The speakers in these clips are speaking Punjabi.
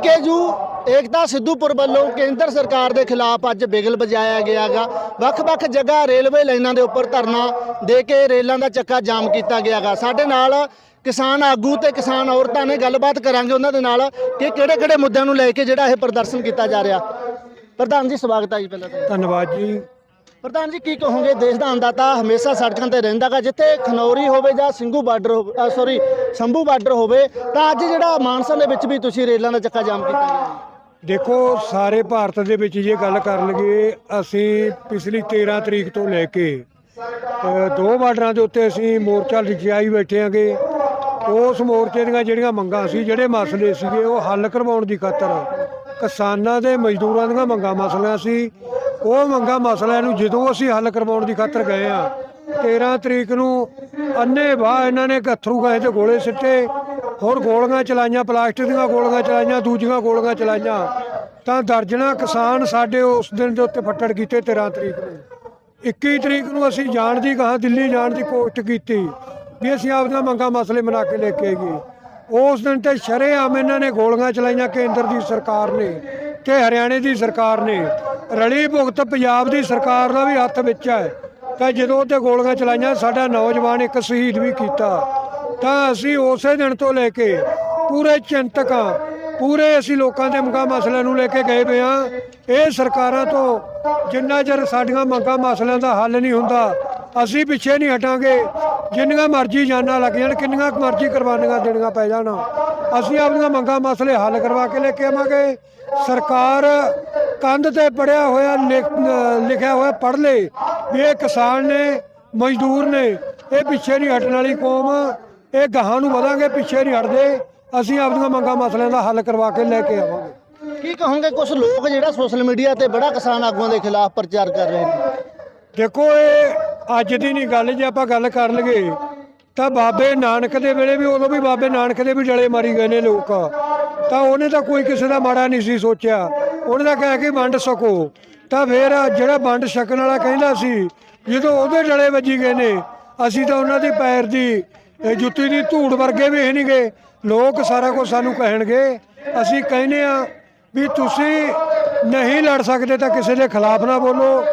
ਬੀਕੇਯੂ ਏਕਤਾ ਸਿੱਧੂਪੁਰ ਵੱਲੋਂ ਕੇਂਦਰ ਸਰਕਾਰ ਦੇ ਖਿਲਾਫ ਅੱਜ ਬਿਗਲ ਵਜਾਇਆ ਗਿਆਗਾ। ਵੱਖ-ਵੱਖ ਜਗ੍ਹਾ ਰੇਲਵੇ ਲਾਈਨਾਂ ਦੇ ਉੱਪਰ ਧਰਨਾ ਦੇ ਕੇ ਰੇਲਾਂ ਦਾ ਚੱਕਾ ਜਾਮ ਕੀਤਾ ਗਿਆਗਾ। ਸਾਡੇ ਨਾਲ ਕਿਸਾਨ ਆਗੂ ਤੇ ਕਿਸਾਨ ਔਰਤਾਂ ਨੇ ਗੱਲਬਾਤ ਕਰਾਂਗੇ ਉਹਨਾਂ ਦੇ ਨਾਲ ਕਿ ਕਿਹੜੇ-ਕਿਹੜੇ ਮੁੱਦਿਆਂ ਨੂੰ ਲੈ ਕੇ ਜਿਹੜਾ ਇਹ ਪ੍ਰਦਰਸ਼ਨ ਕੀਤਾ ਜਾ ਰਿਹਾ। ਪ੍ਰਧਾਨ ਜੀ, ਸਵਾਗਤ ਹੈ ਜੀ ਪਹਿਲਾਂ ਤਾਂ। ਧੰਨਵਾਦ ਜੀ। ਪ੍ਰਧਾਨ ਜੀ, ਕੀ ਕਹੋਗੇ? ਦੇਸ਼ ਦਾ ਅੰਦਾਤਾ ਹਮੇਸ਼ਾ ਸੜਕਾਂ ਤੇ ਰਹਿੰਦਾਗਾ ਜਿੱਥੇ ਖਨੌਰੀ ਹੋਵੇ ਜਾਂ Singhu border sorry Shambhu border ਹੋਵੇ, ਤਾਂ ਅੱਜ ਜਿਹੜਾ ਮਾਨਸਾ ਦੇ ਵਿੱਚ ਵੀ ਤੁਸੀਂ ਰੇਲਾਂ ਦਾ ਚੱਕਾ ਜਾਮ ਕੀਤਾ ਦੇਖੋ, ਸਾਰੇ ਭਾਰਤ ਦੇ ਵਿੱਚ ਜੇ ਗੱਲ ਕਰ ਲਈਏ ਅਸੀਂ ਪਿਛਲੀ 13 ਤਰੀਕ ਤੋਂ ਲੈ ਕੇ ਦੋ ਬਾਰਡਰਾਂ ਦੇ ਉੱਤੇ ਅਸੀਂ ਮੋਰਚਾ ਲਿਜਾਈ ਬੈਠੇ ਆਂਗੇ। ਉਸ ਮੋਰਚੇ ਦੀਆਂ ਜਿਹੜੀਆਂ ਮੰਗਾਂ ਸੀ, ਜਿਹੜੇ ਮਸਲੇ ਸੀਗੇ, ਉਹ ਹੱਲ ਕਰਵਾਉਣ ਦੀ ਖਾਤਰ ਕਿਸਾਨਾਂ ਦੇ ਮਜ਼ਦੂਰਾਂ ਦੀਆਂ ਮੰਗਾਂ ਮਸਲਿਆਂ ਸੀ। ਉਹ ਮੰਗਾਂ ਮਸਲਿਆਂ ਨੂੰ ਜਦੋਂ ਅਸੀਂ ਹੱਲ ਕਰਵਾਉਣ ਦੀ ਖਾਤਰ ਗਏ ਆ 13 ਤਰੀਕ ਨੂੰ ਅੰਨੇ ਬਾਹ ਇਹਨਾਂ ਨੇ ਗੱਥਰੂ ਗਏ ਤੇ ਗੋਲੇ ਸਿੱਟੇ। ਹੋਰ ਗੋਲੀਆਂ ਚਲਾਈਆਂ, ਪਲਾਸਟਿਕ ਦੀਆਂ ਗੋਲੀਆਂ ਚਲਾਈਆਂ, ਦੂਜੀਆਂ ਗੋਲੀਆਂ ਚਲਾਈਆਂ। ਤਾਂ ਦਰਜਣਾ ਕਿਸਾਨ ਸਾਡੇ ਉਸ ਦਿਨ ਦੇ ਉੱਤੇ ਫੱਟੜ ਕੀਤੇ 13 ਤਰੀਕ ਨੂੰ। 21 ਤਰੀਕ ਨੂੰ ਅਸੀਂ ਜਾਣ ਦੀ ਕਹਾ ਦਿੱਲੀ ਜਾਣ ਦੀ ਕੋਸ਼ਿਸ਼ ਕੀਤੀ ਵੀ ਅਸੀਂ ਆਪਦੀਆਂ ਮੰਗਾਂ ਮਸਲੇ ਮਨਾ ਕੇ ਲੈ ਕੇ ਗਏ ਉਸ ਦਿਨ ਤੇ ਸ਼ਰੇਆਮ ਇਹਨਾਂ ਨੇ ਗੋਲੀਆਂ ਚਲਾਈਆਂ ਕੇਂਦਰ ਦੀ ਸਰਕਾਰ ਨੇ ਤੇ ਹਰਿਆਣੇ ਦੀ ਸਰਕਾਰ ਨੇ। ਰਲੀ ਭੁਗਤ ਪੰਜਾਬ ਦੀ ਸਰਕਾਰ ਦਾ ਵੀ ਹੱਥ ਵਿੱਚ ਹੈ ਤਾਂ ਜਦੋਂ ਤੇ ਗੋਲੀਆਂ ਚਲਾਈਆਂ, ਸਾਡਾ ਨੌਜਵਾਨ ਇੱਕ ਸ਼ਹੀਦ ਵੀ ਕੀਤਾ। ਤਾਂ ਅਸੀਂ ਉਸੇ ਦਿਨ ਤੋਂ ਲੈ ਕੇ ਪੂਰੇ ਚਿੰਤਕ ਹਾਂ, ਪੂਰੇ ਅਸੀਂ ਲੋਕਾਂ ਦੇ ਮੰਗਾਂ ਮਸਲਿਆਂ ਨੂੰ ਲੈ ਕੇ ਗਏ ਪਏ ਹਾਂ। ਇਹ ਸਰਕਾਰਾਂ ਤੋਂ ਜਿੰਨਾ ਚਿਰ ਸਾਡੀਆਂ ਮੰਗਾਂ ਮਸਲਿਆਂ ਦਾ ਹੱਲ ਨਹੀਂ ਹੁੰਦਾ, ਅਸੀਂ ਪਿੱਛੇ ਨਹੀਂ ਹਟਾਂਗੇ। ਜਿੰਨੀਆਂ ਮਰਜ਼ੀ ਜਾਨਾਂ ਲੱਗ ਜਾਣ ਕਿੰਨੀਆਂ ਮਰਜ਼ੀ ਕੁਰਬਾਨੀਆਂ ਦੇਣੀਆਂ ਪੈ ਜਾਣ। ਅਸੀਂ ਆਪਣੀਆਂ ਮੰਗਾਂ ਮਸਲੇ ਹੱਲ ਕਰਵਾ ਕੇ ਲੈ ਕੇ ਆਵਾਂਗੇ। ਸਰਕਾਰ ਕੰਧ ਤੇ ਪੜਿਆ ਹੋਇਆ ਲਿਖਿਆ ਹੋਇਆ ਪੜ ਲੇ। ਵੀ ਇਹ ਕਿਸਾਨ ਨੇ ਮਜ਼ਦੂਰ ਨੇ ਇਹ ਪਿੱਛੇ ਨਹੀਂ ਹਟਣ ਵਾਲੀ ਕੌਮ ਇਹ ਗਾਹਾਂ ਨੂੰ ਵਧਾਂਗੇ ਪਿੱਛੇ ਨਹੀਂ ਹਟਦੇ। ਅਸੀਂ ਆਪਣੀਆਂ ਮੰਗਾਂ ਮਸਲਿਆਂ ਦਾ ਹੱਲ ਕਰਵਾ ਕੇ ਲੈ ਕੇ ਆਵਾਂਗੇ। ਕੀ ਕਹੋਗੇ ਕੁਝ ਲੋਕ ਜਿਹੜਾ ਸੋਸ਼ਲ ਮੀਡੀਆ ਤੇ ਬੜਾ ਕਿਸਾਨ ਆਗੂਆਂ ਦੇ ਖਿਲਾਫ ਪ੍ਰਚਾਰ ਕਰ ਰਹੇ ਨੇ? ਦੇਖੋ ਇਹ ਅੱਜ ਦੀ ਨਹੀਂ ਗੱਲ, ਜੇ ਆਪਾਂ ਗੱਲ ਕਰ ਲਈਏ ਤਾਂ ਬਾਬੇ ਨਾਨਕ ਦੇ ਵੇਲੇ ਵੀ ਉਦੋਂ ਵੀ ਬਾਬੇ ਨਾਨਕ ਦੇ ਵੀ ਡਲੇ ਮਾਰੀ ਗਏ ਨੇ ਲੋਕ। ਤਾਂ ਉਹਨੇ ਤਾਂ ਕੋਈ ਕਿਸੇ ਦਾ ਮਾੜਾ ਨਹੀਂ ਸੀ ਸੋਚਿਆ। ਉਹਨੇ ਤਾਂ ਕਹਿ ਕੇ ਵੰਡ ਸਕੋ। ਤਾਂ ਫਿਰ ਜਿਹੜਾ ਵੰਡ ਛਕਣ ਵਾਲਾ ਕਹਿੰਦਾ ਸੀ, ਜਦੋਂ ਉਹਦੇ ਡਲੇ ਵੱਜੀ ਗਏ ਨੇ, ਅਸੀਂ ਤਾਂ ਉਹਨਾਂ ਦੇ ਪੈਰ ਦੀ ਜੁੱਤੀ ਦੀ ਧੂੜ ਵਰਗੇ ਵੀ ਹੈ ਨਹੀਂਗੇ ਲੋਕ ਸਾਰਾ ਕੁਝ ਸਾਨੂੰ ਕਹਿਣਗੇ। ਅਸੀਂ ਕਹਿੰਦੇ ਆ ਵੀ ਤੁਸੀਂ ਨਹੀਂ ਲੜ ਸਕਦੇ ਤਾਂ ਕਿਸੇ ਦੇ ਖਿਲਾਫ ਨਾ ਬੋਲੋ।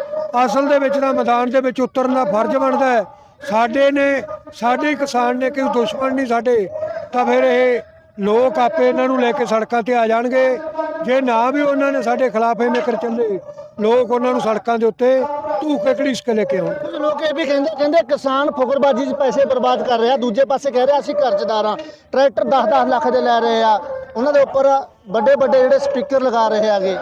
ਅਸਲ ਦੇ ਵਿੱਚ ਤਾਂ ਮੈਦਾਨ ਦੇ ਵਿੱਚ ਉਤਰਨ ਦਾ ਫਰਜ਼ ਬਣਦਾ ਹੈ। ਸਾਡੇ ਨੇ, ਸਾਡੇ ਕਿਸਾਨ ਨੇ ਕੋਈ ਦੁਸ਼ਮਣ ਨਹੀਂ ਸਾਡੇ, ਤਾਂ ਫਿਰ ਇਹ ਲੋਕ ਆਪੇ ਇਹਨਾਂ ਨੂੰ ਲੈ ਕੇ ਸੜਕਾਂ ਤੇ ਆ ਜਾਣਗੇ। ਜੇ ਨਾ ਵੀ ਉਹਨਾਂ ਨੇ ਸਾਡੇ ਖਿਲਾਫ ਇਹ ਨਿਕਰ ਚੱਲੇ, ਲੋਕ ਉਹਨਾਂ ਨੂੰ ਸੜਕਾਂ ਦੇ ਉੱਤੇ ਧੂਕੇ ਘੜੀਸ ਕੇ ਲੈ ਕੇ ਆਉਣ। ਕੁਝ ਲੋਕ ਇਹ ਵੀ ਕਹਿੰਦੇ ਕਹਿੰਦੇ ਕਿਸਾਨ ਫੁਕਰਬਾਜੀ 'ਚ ਪੈਸੇ ਬਰਬਾਦ ਕਰ ਰਿਹਾ, ਦੂਜੇ ਪਾਸੇ ਕਹਿ ਰਿਹਾ ਅਸੀਂ ਕਰਜ਼ਦਾਰ ਹਾਂ। ਟਰੈਕਟਰ 10-10 ਲੱਖ ਦੇ ਲੈ ਰਹੇ ਆ। ਉਹਨਾਂ ਦੇ ਉੱਪਰ ਵੱਡੇ ਵੱਡੇ ਜਿਹੜੇ ਸਪੀਕਰ ਲਗਾ ਰਹੇ ਹੈਗੇ।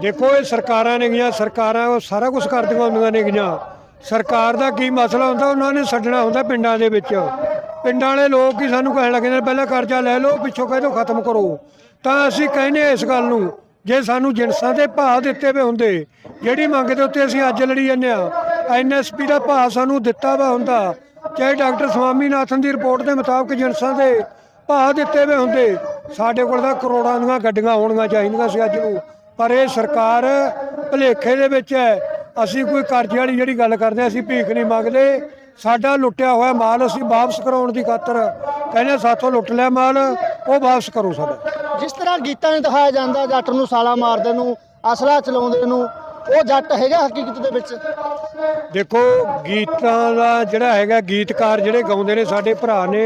ਦੇਖੋ, ਇਹ ਸਰਕਾਰਾਂ ਨੇਗੀਆਂ ਸਰਕਾਰਾਂ ਉਹ ਸਾਰਾ ਕੁਝ ਕਰਦੀਆਂ ਹੁੰਦੀਆਂ ਨੇਗੀਆਂ ਸਰਕਾਰ ਦਾ ਕੀ ਮਸਲਾ ਹੁੰਦਾ, ਉਹਨਾਂ ਨੇ ਛੱਡਣਾ ਹੁੰਦਾ ਪਿੰਡਾਂ ਦੇ ਵਿੱਚ। ਪਿੰਡਾਂ ਵਾਲੇ ਲੋਕ ਹੀ ਸਾਨੂੰ ਕਹਿਣ ਲੱਗੇ ਨੇ, ਪਹਿਲਾਂ ਕਰਜ਼ਾ ਲੈ ਲਓ, ਪਿੱਛੋਂ ਕਹਿ ਦਿਓ ਖਤਮ ਕਰੋ। ਤਾਂ ਅਸੀਂ ਕਹਿੰਦੇ ਹਾਂ ਇਸ ਗੱਲ ਨੂੰ, ਜੇ ਸਾਨੂੰ ਜਿਨਸਾਂ ਦੇ ਭਾਅ ਦਿੱਤੇ ਵੇ ਹੁੰਦੇ, ਜਿਹੜੀ ਮੰਗ ਦੇ ਉੱਤੇ ਅਸੀਂ ਅੱਜ ਲੜੀ ਜਾਂਦੇ ਆ ਐਨਐਸਪੀ ਦਾ ਭਾਅ ਸਾਨੂੰ ਦਿੱਤਾ ਵਾ ਹੁੰਦਾ, ਚਾਹੇ ਡਾਕਟਰ ਸਵਾਮੀਨਾਥਨ ਦੀ ਰਿਪੋਰਟ ਦੇ ਮੁਤਾਬਕ ਜਿਨਸਾਂ ਦੇ ਭਾਅ ਦਿੱਤੇ ਵੇ ਹੁੰਦੇ। ਸਾਡੇ ਕੋਲ ਤਾਂ ਕਰੋੜਾਂ ਦੀਆਂ ਗੱਡੀਆਂ ਹੋਣੀਆਂ ਚਾਹੀਦੀਆਂ ਸੀ ਅੱਜ ਨੂੰ। ਪਰ ਇਹ ਸਰਕਾਰ ਭਲੇਖੇ ਦੇ ਵਿੱਚ ਹੈ। ਅਸੀਂ ਕੋਈ ਕਰਜ਼ੇ ਵਾਲੀ ਜਿਹੜੀ ਗੱਲ ਕਰਦੇ ਅਸੀਂ ਭੀਖ ਨਹੀਂ ਮੰਗਦੇ। ਸਾਡਾ ਲੁੱਟਿਆ ਹੋਇਆ ਮਾਲ ਅਸੀਂ ਵਾਪਸ ਕਰਾਉਣ ਦੀ ਖਾਤਰ ਕਹਿੰਦੇ ਸਾਥੋਂ ਲੁੱਟ ਲਿਆ ਮਾਲ ਉਹ ਵਾਪਸ ਕਰੋ ਸਾਡਾ। ਜਿਸ ਤਰ੍ਹਾਂ ਗੀਤਾਂ 'ਚ ਦਿਖਾਇਆ ਜਾਂਦਾ ਜੱਟ ਨੂੰ ਸਾਲਾ ਮਾਰਦੇ ਨੂੰ ਅਸਲਾ ਚਲਾਉਂਦੇ ਨੂੰ ਉਹ ਜੱਟ ਹੈਗਾ ਹਕੀਕਤ ਦੇ ਵਿੱਚ? ਦੇਖੋ ਗੀਤਾਂ ਦਾ ਜਿਹੜਾ ਹੈਗਾ ਗੀਤਕਾਰ ਜਿਹੜੇ ਗਾਉਂਦੇ ਨੇ ਸਾਡੇ ਭਰਾ ਨੇ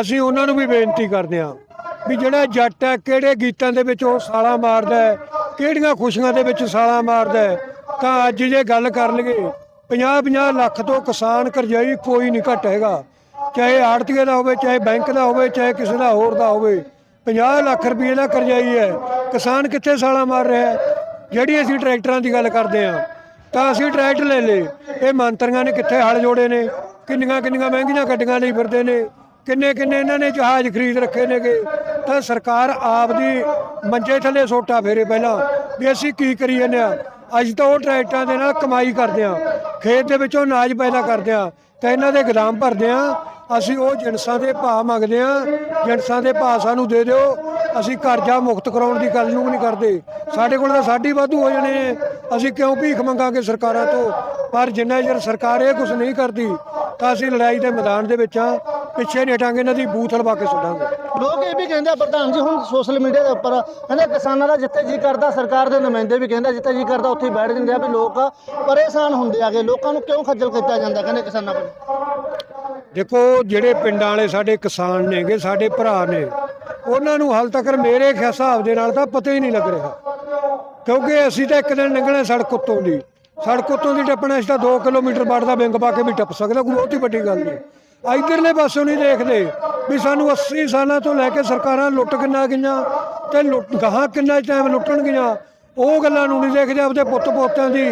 ਅਸੀਂ ਉਹਨਾਂ ਨੂੰ ਵੀ ਬੇਨਤੀ ਕਰਦੇ ਹਾਂ ਵੀ ਜਿਹੜਾ ਜੱਟ ਹੈ, ਕਿਹੜੇ ਗੀਤਾਂ ਦੇ ਵਿੱਚ ਉਹ ਸਾਲਾ ਮਾਰਦਾ ਹੈ, ਕਿਹੜੀਆਂ ਖੁਸ਼ੀਆਂ ਦੇ ਵਿੱਚ ਸਾਲਾ ਮਾਰਦਾ ਹੈ, ਤਾਂ ਅੱਜ ਜੇ ਗੱਲ ਕਰ ਲਈਏ 50-50 ਲੱਖ ਤੋਂ ਕਿਸਾਨ ਕਰਜ਼ਾਈ ਕੋਈ ਨਹੀਂ ਘੱਟ ਹੈਗਾ। ਚਾਹੇ ਆੜਤੀਏ ਦਾ ਹੋਵੇ, ਚਾਹੇ ਬੈਂਕ ਦਾ ਹੋਵੇ, ਚਾਹੇ ਕਿਸੇ ਦਾ ਹੋਰ ਦਾ ਹੋਵੇ 50 ਲੱਖ ਰੁਪਏ ਦਾ ਕਰਜ਼ਾਈ ਹੈ। ਕਿਸਾਨ ਕਿੱਥੇ ਸਾਲਾ ਮਾਰ ਰਿਹਾ ਹੈ? ਜਿਹੜੀ ਅਸੀਂ ਟਰੈਕਟਰਾਂ ਦੀ ਗੱਲ ਕਰਦੇ ਹਾਂ, ਤਾਂ ਅਸੀਂ ਟਰੈਕਟਰ ਲੈ ਲਏ। ਇਹ ਮੰਤਰੀਆਂ ਨੇ ਕਿੱਥੇ ਹਲ ਜੋੜੇ ਨੇ? ਕਿੰਨੀਆਂ ਕਿੰਨੀਆਂ ਮਹਿੰਗੀਆਂ ਗੱਡੀਆਂ ਲਈ ਫਿਰਦੇ ਨੇ? ਕਿੰਨੇ ਕਿੰਨੇ ਇਹਨਾਂ ਨੇ ਜਹਾਜ਼ ਖਰੀਦ ਰੱਖੇ ਨੇਗੇ? ਤਾਂ ਸਰਕਾਰ ਆਪ ਦੀ ਮੰਜੇ ਥੱਲੇ ਸੋਟਾ ਫੇਰੇ ਪਹਿਲਾਂ ਵੀ ਅਸੀਂ ਕੀ ਕਰੀ ਜਾਂਦੇ ਆ ਅੱਜ ਤਾਂ ਉਹ ਟਰੈਕਟਰਾਂ ਦੇ ਨਾਲ ਕਮਾਈ ਕਰਦੇ ਆ ਖੇਤ ਦੇ ਵਿੱਚੋਂ ਅਨਾਜ ਪੈਦਾ ਕਰਦੇ ਆ ਤਾਂ ਇਹਨਾਂ ਦੇ ਗਦਾਮ ਭਰਦੇ ਆ ਅਸੀਂ ਉਹ ਜਿਨਸਾਂ ਦੇ ਭਾਅ ਮੰਗਦੇ ਆ ਜਿਨਸਾਂ ਦੇ ਭਾਅ ਸਾਨੂੰ ਦੇ ਦਿਓ, ਅਸੀਂ ਕਰਜ਼ਾ ਮੁਕਤ ਕਰਾਉਣ ਦੀ ਗੱਲ ਨੂੰ ਨਹੀਂ ਕਰਦੇ। ਸਾਡੇ ਕੋਲ ਤਾਂ ਸਾਡੀ ਵਾਧੂ ਹੋ ਜਾਣੇ ਨੇ। ਅਸੀਂ ਕਿਉਂ ਭੀਖ ਮੰਗਾਂਗੇ ਸਰਕਾਰਾਂ ਤੋਂ? ਪਰ ਜਿੰਨਾ ਚਿਰ ਸਰਕਾਰ ਇਹ ਕੁਝ ਨਹੀਂ ਕਰਦੀ, ਤਾਂ ਅਸੀਂ ਲੜਾਈ ਦੇ ਮੈਦਾਨ ਦੇ ਵਿੱਚ ਆ ਪਿੱਛੇ ਨਹੀਂ ਹਟਾਂਗੇ, ਇਹਨਾਂ ਦੀ ਬੂਥ ਲਵਾ ਕੇ ਛੱਡਾਂਗੇ। ਲੋਕ ਇਹ ਵੀ ਕਹਿੰਦੇ ਆ, ਪ੍ਰਧਾਨ ਜੀ, ਹੁਣ ਸੋਸ਼ਲ ਮੀਡੀਆ ਦੇ ਉੱਪਰ ਕਹਿੰਦੇ ਕਿਸਾਨਾਂ ਦਾ ਜਿੱਥੇ ਜੀ ਕਰਦਾ, ਸਰਕਾਰ ਦੇ ਨੁਮਾਇੰਦੇ ਵੀ ਕਹਿੰਦੇ ਜਿੱਥੇ ਜੀ ਕਰਦਾ, ਉੱਥੇ ਬੈਠ ਜਾਂਦੇ ਆ ਵੀ ਲੋਕ ਪਰੇਸ਼ਾਨ ਹੁੰਦੇ ਆਗੇ ਲੋਕਾਂ ਨੂੰ ਕਿਉਂ ਖੱਜਲ ਕੀਤਾ ਜਾਂਦਾ ਕਹਿੰਦੇ ਕਿਸਾਨਾਂ ਵੱਲੋਂ ਦੇਖੋ, ਜਿਹੜੇ ਪਿੰਡਾਂ ਵਾਲੇ ਸਾਡੇ ਕਿਸਾਨ ਨੇਗੇ, ਸਾਡੇ ਭਰਾ ਨੇ, ਉਹਨਾਂ ਨੂੰ ਹਾਲ ਤੱਕ ਮੇਰੇ ਹਿਸਾਬ ਦੇ ਨਾਲ ਤਾਂ ਪਤਾ ਹੀ ਨਹੀਂ ਲੱਗ ਰਿਹਾ। ਕਿਉਂਕਿ ਅਸੀਂ ਤਾਂ ਇੱਕ ਦਿਨ ਲੰਘਣਾ ਸੜਕ ਉੱਤੋਂ ਦੀ। ਸੜਕ ਉੱਤੋਂ ਦੀ ਟੱਪਣਾ, ਅਸੀਂ ਤਾਂ 2 ਕਿਲੋਮੀਟਰ ਬਾੜ ਵਿੰਗ ਪਾ ਕੇ ਵੀ ਟੱਪ ਸਕਦਾ ਕੋਈ ਬਹੁਤੀ ਵੱਡੀ ਗੱਲ ਨਹੀਂ। ਇਧਰਲੇ ਪਾਸੋਂ ਨਹੀਂ ਦੇਖਦੇ ਵੀ ਸਾਨੂੰ 80 ਸਾਲਾਂ ਤੋਂ ਲੈ ਕੇ ਸਰਕਾਰਾਂ ਲੁੱਟ ਕਿੰਨਾ ਗਈਆਂ ਤੇ ਲੁੱਟ, ਗਾਹਾਂ ਕਿੰਨਾ ਟਾਈਮ ਲੁੱਟਣਗੀਆਂ ਉਹ ਗੱਲਾਂ ਨੂੰ ਨਹੀਂ ਦੇਖਦੇ, ਆਪਦੇ ਪੁੱਤ ਪੋਤਿਆਂ ਦੀ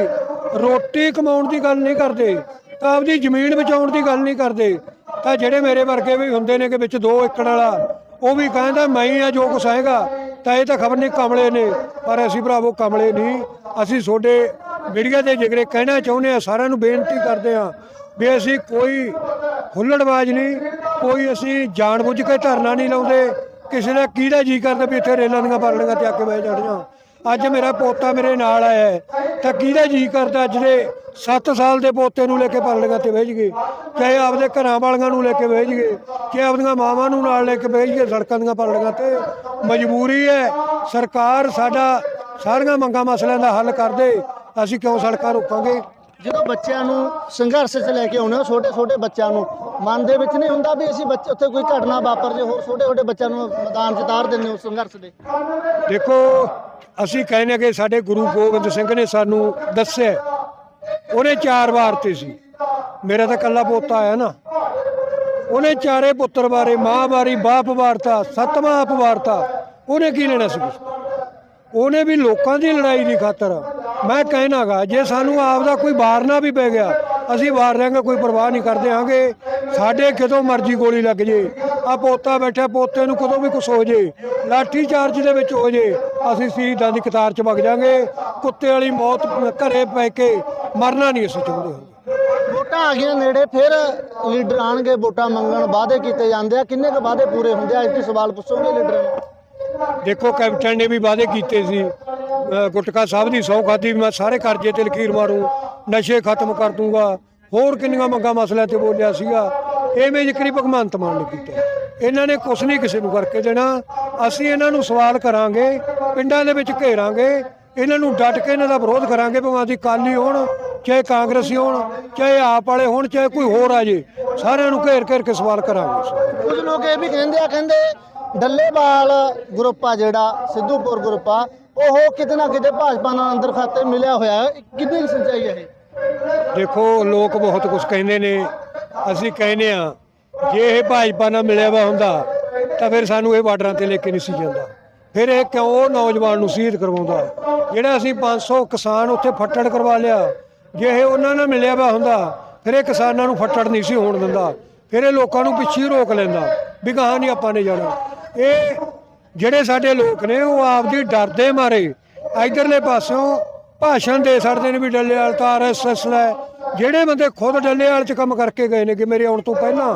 ਰੋਟੀ ਕਮਾਉਣ ਦੀ ਗੱਲ ਨਹੀਂ ਕਰਦੇ। ਤਾਂ ਆਪਦੀ ਜ਼ਮੀਨ ਬਚਾਉਣ ਦੀ ਗੱਲ ਨਹੀਂ ਕਰਦੇ। ਤਾਂ ਜਿਹੜੇ ਮੇਰੇ ਵਰਗੇ ਵੀ ਹੁੰਦੇ ਨੇ ਕਿ ਵਿੱਚ 2 ਏਕੜ ਵਾਲਾ, ਉਹ ਵੀ ਕਹਿੰਦਾ, ਮੈਂ ਆ ਜੋ ਕੁਛ ਹੈਗਾ। ਤਾਂ ਇਹ ਤਾਂ ਖਬਰ ਨਹੀਂ, ਕਮਲੇ ਨੇ। ਪਰ ਅਸੀਂ ਭਰਾਵੋ, ਕਮਲੇ ਨਹੀਂ। ਅਸੀਂ ਤੁਹਾਡੇ ਮੀਡੀਆ ਦੇ ਜਿਗਰੇ ਕਹਿਣਾ ਚਾਹੁੰਦੇ ਆ ਸਾਰਿਆਂ ਨੂੰ ਬੇਨਤੀ ਕਰਦੇ ਆ ਵੀ ਅਸੀਂ ਕੋਈ ਹੁੱਲੜਬਾਜ਼ ਨਹੀਂ, ਕੋਈ ਅਸੀਂ ਜਾਣਬੁੱਝ ਕੇ ਧਰਨਾ ਨਹੀਂ ਲਾਉਂਦੇ। ਕਿਸੇ ਦਾ ਕਿਹਦਾ ਜੀ ਕਰਦਾ ਵੀ ਇੱਥੇ ਰੇਲਾਂ ਦੀਆਂ ਪਰਲੀਆਂ ਤੇ ਆ ਕੇ ਬਹਿ ਜਾਣੀਆਂ ਅੱਜ ਮੇਰਾ ਪੋਤਾ ਮੇਰੇ ਨਾਲ ਆਇਆ ਹੈ, ਤਾਂ ਕਿਹਦਾ ਜੀ ਕਰਦਾ ਅੱਜ ਦੇ 7 ਸਾਲ ਦੇ ਪੋਤੇ ਨੂੰ ਲੈ ਕੇ ਪਰਲੀਆਂ ਤੇ ਬਹਿ ਗਏ ਚਾਹੇ ਆਪਦੇ ਘਰਾਂ ਵਾਲਿਆਂ ਨੂੰ ਲੈ ਕੇ ਬਹਿ ਗਏ ਚਾਹੇ ਆਪਦੀਆਂ ਮਾਵਾਂ ਨੂੰ ਨਾਲ ਲੈ ਕੇ ਬਹਿ ਗਏ ਸੜਕਾਂ ਦੀਆਂ ਪਰਲੀਆਂ ਤੇ ਮਜਬੂਰੀ ਹੈ। ਸਰਕਾਰ ਸਾਡਾ ਸਾਰੀਆਂ ਮੰਗਾਂ ਮਸਲਿਆਂ ਦਾ ਹੱਲ ਕਰ ਦੇ। ਅਸੀਂ ਕਿਉਂ ਸੜਕਾਂ ਰੋਕਾਂਗੇ? ਜਦੋਂ ਬੱਚਿਆਂ ਨੂੰ ਸੰਘਰਸ਼ 'ਚ ਲੈ ਕੇ ਆਉਂਦੇ ਹੋ, ਛੋਟੇ ਛੋਟੇ ਬੱਚਿਆਂ ਨੂੰ, ਮਨ ਦੇ ਵਿੱਚ ਨਹੀਂ ਹੁੰਦਾ ਵੀ ਅਸੀਂ ਬੱਚੇ, ਉੱਥੇ ਕੋਈ ਘਟਨਾ ਵਾਪਰ ਜੇ, ਹੋਰ ਛੋਟੇ ਛੋਟੇ ਬੱਚਿਆਂ ਨੂੰ ਮੈਦਾਨ 'ਚ ਉਤਾਰ ਦਿੰਦੇ ਹੋ ਸੰਘਰਸ਼ ਦੇ? ਦੇਖੋ, ਅਸੀਂ ਕਹਿੰਦੇ ਕਿ ਸਾਡੇ ਗੁਰੂ ਗੋਬਿੰਦ ਸਿੰਘ ਨੇ ਸਾਨੂੰ ਦੱਸਿਆ ਉਹਨੇ ਚਾਰ ਵਾਰ ਤੇ ਸੀ। ਮੇਰਾ ਤਾਂ ਕੱਲਾ ਪੋਤਾ ਆਇਆ ਨਾ। ਉਹਨੇ ਚਾਰੇ ਪੁੱਤਰ ਬਾਰੇ ਮਾਂ ਬਾਰੇ ਬਾਪ ਵਾਰਤਾ, ਸੱਤਵਾਂ ਆਪ ਵਾਰਤਾ। ਉਹਨੇ ਕੀ ਲੈਣਾ ਸੀ? ਕੁਛ? ਉਹਨੇ ਵੀ ਲੋਕਾਂ ਦੀ ਲੜਾਈ ਦੀ ਖਾਤਰ। ਮੈਂ ਕਹਿਣਾਗਾ ਜੇ ਸਾਨੂੰ ਆਪ ਦਾ ਕੋਈ ਵਾਰਨਾ ਵੀ ਪੈ ਗਿਆ, ਅਸੀਂ ਵਾਰ ਲਾਂਗੇ ਕੋਈ ਪਰਵਾਹ ਨਹੀਂ ਕਰਦੇ ਹਾਂਗੇ ਸਾਡੇ ਕਿਦੋਂ ਮਰਜ਼ੀ ਗੋਲੀ ਲੱਗ ਜੇ। ਆ ਪੋਤਾ ਬੈਠਾ, ਪੋਤੇ ਨੂੰ ਕਦੋਂ ਵੀ ਕੁਛ ਹੋ ਜੇ। ਲਾਠੀ ਚਾਰਜ ਦੇ ਵਿੱਚ ਹੋ ਜੇ। ਅਸੀਂ ਸ਼ਹੀਦਾਂ ਦੀ ਕਤਾਰ ਚ ਵਗ ਜਾਾਂਗੇ। ਕੁੱਤੇ ਵਾਲੀ ਮੌਤ ਘਰੇ ਪੈ ਕੇ ਮਰਨਾ ਨਹੀਂ ਅਸੀਂ ਚਾਹੁੰਦੇ ਹਾਂ ਵੋਟਾਂ ਆ ਗਈਆਂ ਨੇੜੇ, ਫਿਰ ਲੀਡਰ ਆਣਗੇ, ਵੋਟਾਂ ਮੰਗਣ। ਵਾਅਦੇ ਕੀਤੇ ਜਾਂਦੇ ਆ। ਕਿੰਨੇ ਕੁ ਵਾਅਦੇ ਪੂਰੇ ਹੁੰਦੇ ਆ? ਅੱਜ ਤੁਸੀਂ ਸਵਾਲ ਪੁੱਛੋਗੇ ਲੀਡਰਾਂ ਨੂੰ? ਦੇਖੋ, ਕੈਪਟਨ ਨੇ ਵੀ ਵਾਅਦੇ ਕੀਤੇ ਸੀ। ਗੁਟਕਾ ਸਾਹਿਬ ਦੀ ਸੌ ਖਾਦੀ ਮੈਂ ਸਾਰੇ ਕਰਜ਼ੇ ਤੇ ਲਕੀਰ ਮਾਰੂ, ਨਸ਼ੇ ਖਤਮ ਕਰ ਦੂੰਗਾ। ਹੋਰ ਕਿੰਨੀਆਂ ਮੰਗਾਂ ਮਸਲਿਆਂ ਤੇ ਬੋਲਿਆ ਸੀਗਾ। ਐਵੇਂ ਜ਼ਿਕਰੀ ਭਗਵੰਤ ਮਾਨ ਨੇ ਕੀਤਾ। ਇਹਨਾਂ ਨੇ ਕੁਛ ਨਹੀਂ ਕਿਸੇ ਨੂੰ ਕਰਕੇ ਦੇਣਾ। ਅਸੀਂ ਇਹਨਾਂ ਨੂੰ ਸਵਾਲ ਕਰਾਂਗੇ, ਪਿੰਡਾਂ ਦੇ ਵਿੱਚ ਘੇਰਾਂਗੇ। ਇਹਨਾਂ ਨੂੰ ਡਟ ਕੇ ਇਹਨਾਂ ਦਾ ਵਿਰੋਧ ਕਰਾਂਗੇ, ਭਾਵੇਂ ਦੀ ਕਾਲੀ ਹੋਣ, ਚਾਹੇ ਕਾਂਗਰਸੀ ਹੋਣ, ਚਾਹੇ ਆਪ ਵਾਲੇ ਹੋਣ, ਚਾਹੇ ਕੋਈ ਹੋਰ ਆ ਜੇ। ਸਾਰਿਆਂ ਨੂੰ ਘੇਰ ਘੇਰ ਕੇ ਸਵਾਲ ਕਰਾਂਗੇ। ਕੁਝ ਲੋਕ ਇਹ ਵੀ ਕਹਿੰਦੇ ਆ, ਕਹਿੰਦੇ ਡੱਲੇਵਾਲ ਗਰੁੱਪ ਆ ਜਿਹੜਾ, ਸਿੱਧੂਪੁਰ ਗਰੁੱਪ ਆ, ਉਹ ਕਿਤੇ ਨਾ ਕਿਤੇ ਭਾਜਪਾ ਨਾਲ ਅੰਦਰ ਖਾਤੇ ਮਿਲਿਆ ਹੋਇਆ ਹੈ। ਕਿੰਨੀ ਕੁ ਸੱਚਾਈ ਹੈ ਇਹ? ਦੇਖੋ, ਲੋਕ ਬਹੁਤ ਕੁਝ ਕਹਿੰਦੇ ਨੇ। ਅਸੀਂ ਕਹਿੰਦੇ ਆ ਜੇ ਇਹ ਭਾਜਪਾ ਨਾਲ ਮਿਲਿਆ ਵਾ ਹੁੰਦਾ, ਤਾਂ ਫਿਰ ਸਾਨੂੰ ਇਹ ਬਾਰਡਰਾਂ ਤੇ ਲੈ ਕੇ ਨਹੀਂ ਸੀ ਜਾਂਦਾ। ਫਿਰ ਇਹ ਕਿਉਂ ਨੌਜਵਾਨ ਨੂੰ ਸ਼ਹੀਦ ਕਰਵਾਉਂਦਾ? ਜਿਹੜਾ ਅਸੀਂ 500 ਕਿਸਾਨ ਉੱਥੇ ਫੱਟੜ ਕਰਵਾ ਲਿਆ। ਜੇ ਇਹ ਉਹਨਾਂ ਨਾਲ ਮਿਲਿਆ ਵਾ ਹੁੰਦਾ, ਫਿਰ ਇਹ ਕਿਸਾਨਾਂ ਨੂੰ ਫੱਟੜ ਨਹੀਂ ਸੀ ਹੋਣ ਦਿੰਦਾ। ਫਿਰ ਇਹ ਲੋਕਾਂ ਨੂੰ ਪਿੱਛੇ ਹੀ ਰੋਕ ਲੈਂਦਾ, ਵੀ ਗਾਹਾਂ ਨਹੀਂ ਆਪਾਂ ਨੇ ਜਾਣਾ। ਇਹ ਜਿਹੜੇ ਸਾਡੇ ਲੋਕ ਨੇ, ਉਹ ਆਪਦੀ ਡਰਦੇ ਮਾਰੇ। ਇਧਰਲੇ ਪਾਸਿਓਂ ਭਾਸ਼ਣ ਦੇ ਸਕਦੇ ਨੇ ਵੀ ਡੱਲੇ ਡੱਲੇਵਾਲ ਤਾਂ ਆਰਐਸਐਸ ਦਾ ਜਿਹੜੇ ਬੰਦੇ ਖੁਦ ਡੱਲੇ ਡੱਲੇਵਾਲ ਚ ਕੰਮ ਕਰਕੇ ਗਏ ਨੇ, ਕਿ ਮੇਰੇ ਆਉਣ ਤੋਂ ਪਹਿਲਾਂ,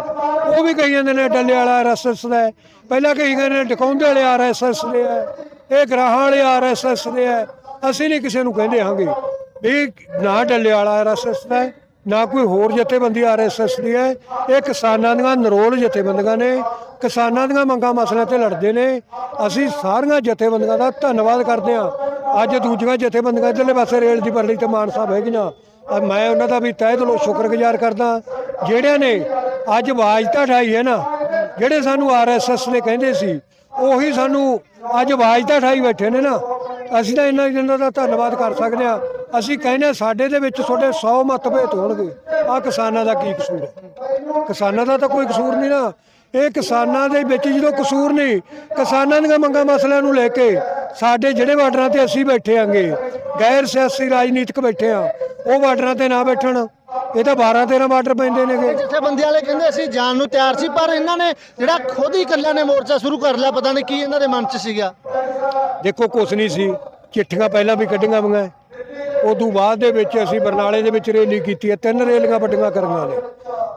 ਉਹ ਵੀ ਕਹੀ ਜਾਂਦੇ ਨੇ ਡੱਲੇ ਡੱਲੇਵਾਲ ਆਰਐਸਐਸ ਦਾ ਪਹਿਲਾਂ ਕਹੀ ਗਏ ਨੇ ਡਕਾਉਂਦੇ ਵਾਲੇ ਆਰਐਸਐਸ ਦੇ ਆ ਇਹ ਗਰਾਹਾਂ ਵਾਲੇ ਆਰਐਸਐਸ ਦੇ ਆ ਅਸੀਂ ਨਹੀਂ ਕਿਸੇ ਨੂੰ ਕਹਿੰਦੇ ਹਾਂਗੇ ਵੀ ਨਾ ਡੱਲੇ ਡੱਲੇਵਾਲ ਆਰਐਸਐਸ ਦਾ ਨਾ ਕੋਈ ਹੋਰ ਜਥੇਬੰਦੀ ਆਰਐਸਐਸ ਦੀ ਹੈ। ਇਹ ਕਿਸਾਨਾਂ ਦੀਆਂ ਨਰੋਲ ਜਥੇਬੰਦੀਆਂ ਨੇ ਕਿਸਾਨਾਂ ਦੀਆਂ ਮੰਗਾਂ ਮਸਲਿਆਂ ਤੇ ਲੜਦੇ ਨੇ। ਅਸੀਂ ਸਾਰੀਆਂ ਜਥੇਬੰਦੀਆਂ ਦਾ ਧੰਨਵਾਦ ਕਰਦੇ ਹਾਂ। ਅੱਜ ਦੂਜੀਆਂ ਜਥੇਬੰਦੀਆਂ ਇੱਧਰਲੇ ਪਾਸੇ ਰੇਲ ਦੀ ਪਰਲੀ ਤੇ ਮਾਨ ਸਾਹਿਬ ਹੈਗੀਆਂ। ਮੈਂ ਉਹਨਾਂ ਦਾ ਵੀ ਤਹਿ ਦਿਲੋਂ ਸ਼ੁਕਰਗੁਜ਼ਾਰ ਕਰਦਾ ਜਿਹੜਿਆਂ ਨੇ ਅੱਜ ਆਵਾਜ਼ ਤਾਂ ਉਠਾਈ ਹੈ ਨਾ, ਜਿਹੜੇ ਸਾਨੂੰ ਆਰਐਸਐਸ ਨੇ ਕਹਿੰਦੇ ਸੀ, ਉਹੀ ਸਾਨੂੰ ਅੱਜ ਆਵਾਜ਼ ਤਾਂ ਉਠਾਈ ਬੈਠੇ ਨੇ ਨਾ। ਅਸੀਂ ਤਾਂ ਇਹਨਾਂ ਇਹਨਾਂ ਦਾ ਧੰਨਵਾਦ ਕਰ ਸਕਦੇ ਆ ਅਸੀਂ ਕਹਿੰਦੇ ਹਾਂ ਸਾਡੇ ਦੇ ਵਿੱਚ ਤੁਹਾਡੇ 100 ਮਤਭੇਦ ਹੋਣਗੇ। ਆ ਕਿਸਾਨਾਂ ਦਾ ਕੀ ਕਸੂਰ ਹੈ? ਕਿਸਾਨਾਂ ਦਾ ਤਾਂ ਕੋਈ ਕਸੂਰ ਨਹੀਂ ਨਾ। ਇਹ ਕਿਸਾਨਾਂ ਦੇ ਵਿੱਚ ਜਦੋਂ ਕਸੂਰ ਨਹੀਂ ਕਿਸਾਨਾਂ ਦੀਆਂ ਮੰਗਾਂ ਮਸਲਿਆਂ ਨੂੰ ਲੈ ਕੇ ਸਾਡੇ ਜਿਹੜੇ ਬਾਰਡਰਾਂ ਤੇ ਅਸੀਂ ਬੈਠੇ ਆਂਗੇ ਗੈਰ ਸਿਆਸੀ ਰਾਜਨੀਤਿਕ ਬੈਠੇ ਆ ਉਹ ਬਾਰਡਰਾਂ ਤੇ ਨਾ ਬੈਠਣ। ਇਹ ਤਾਂ 12 13 ਬਾਰਡਰ ਪੈਂਦੇ ਨੇਗੇ ਜਥੇਬੰਦੀ ਵਾਲੇ ਕਹਿੰਦੇ ਅਸੀਂ ਜਾਣ ਨੂੰ ਤਿਆਰ ਸੀ ਪਰ ਇਹਨਾਂ ਨੇ ਜਿਹੜਾ ਖੁਦ ਹੀ ਇਕੱਲਿਆਂ ਨੇ ਮੋਰਚਾ ਸ਼ੁਰੂ ਕਰ ਲਿਆ ਪਤਾ ਨਹੀਂ ਕੀ ਇਹਨਾਂ ਦੇ ਮਨ 'ਚ ਸੀਗਾ। ਦੇਖੋ ਕੁਛ ਨਹੀਂ ਸੀ। ਚਿੱਠੀਆਂ ਪਹਿਲਾਂ ਵੀ ਕੱਢੀਆਂ ਹੋਈਆਂ। ਉਦੋਂ ਬਾਅਦ ਦੇ ਵਿੱਚ ਅਸੀਂ ਬਰਨਾਲੇ ਦੇ ਵਿੱਚ ਰੈਲੀ ਕੀਤੀ ਹੈ। ਤਿੰਨ ਰੈਲੀਆਂ ਵੱਡੀਆਂ ਕਰੀਆਂ ਨੇ।